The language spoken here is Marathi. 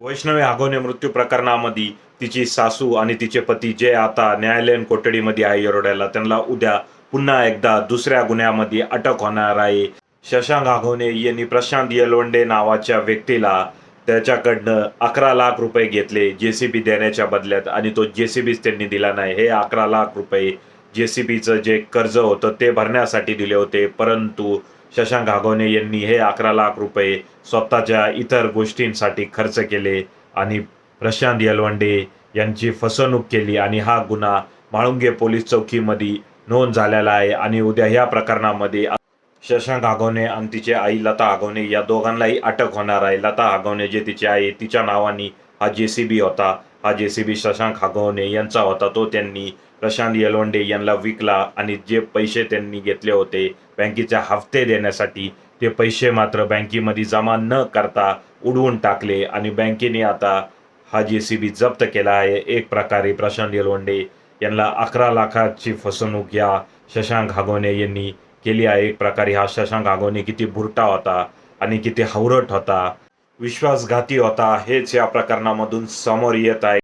वैष्णवी आगोने मृत्यू प्रकरणामध्ये तिची सासू आणि तिचे पती जे आता न्यायालयीन कोठडीमध्ये आहे येरोड्याला त्यांना उद्या पुन्हा एकदा दुसऱ्या गुन्ह्यामध्ये अटक होणार आहे. शशांक आगोने यांनी प्रशांत येलवंडे नावाच्या व्यक्तीला त्याच्याकडनं अकरा लाख रुपये घेतले जेसीबी देण्याच्या बदल्यात आणि तो जेसीबीच त्यांनी दिला नाही. हे अकरा लाख रुपये जेसीबीचं जे कर्ज होतं ते भरण्यासाठी दिले होते परंतु शशांक आगोने यांनी हे अकरा लाख रुपये स्वतःच्या इतर गोष्टींसाठी खर्च केले आणि प्रशांत यलवंडे यांची फसवणूक केली आणि हा गुन्हा म्हाळुंगे पोलीस चौकीमध्ये नोंद झालेला आहे आणि उद्या ह्या प्रकरणामध्ये शशांक आगवणे आणि तिची आई लता आगवणे या दोघांनाही अटक होणार आहे. लता आगवणे जे तिची आई तिच्या नावाने हा जे सी बी होता. हा जे सी बी शशांक आगवणे यांचा होता तो त्यांनी प्रशांत येलवंडे यांना विकला आणि जे पैसे त्यांनी घेतले होते बँकेचे हफ्ते देण्यासाठी ते पैसे मात्र बँकेमध्ये जमा न करता उडवून टाकले आणि बँकेने आता हा जे सी बी जप्त केला आहे एक प्रकारे प्रशांत येलवंडे यांना अकरा लाखाची फसवणूक या शशांक हागोने यांनी केली आहे. एक प्रकारे हा शशांक हागोने किती बुरटा होता आणि किती हवरट होता विश्वासघाती होता हेच या प्रकरणामधून समोर येत आहे.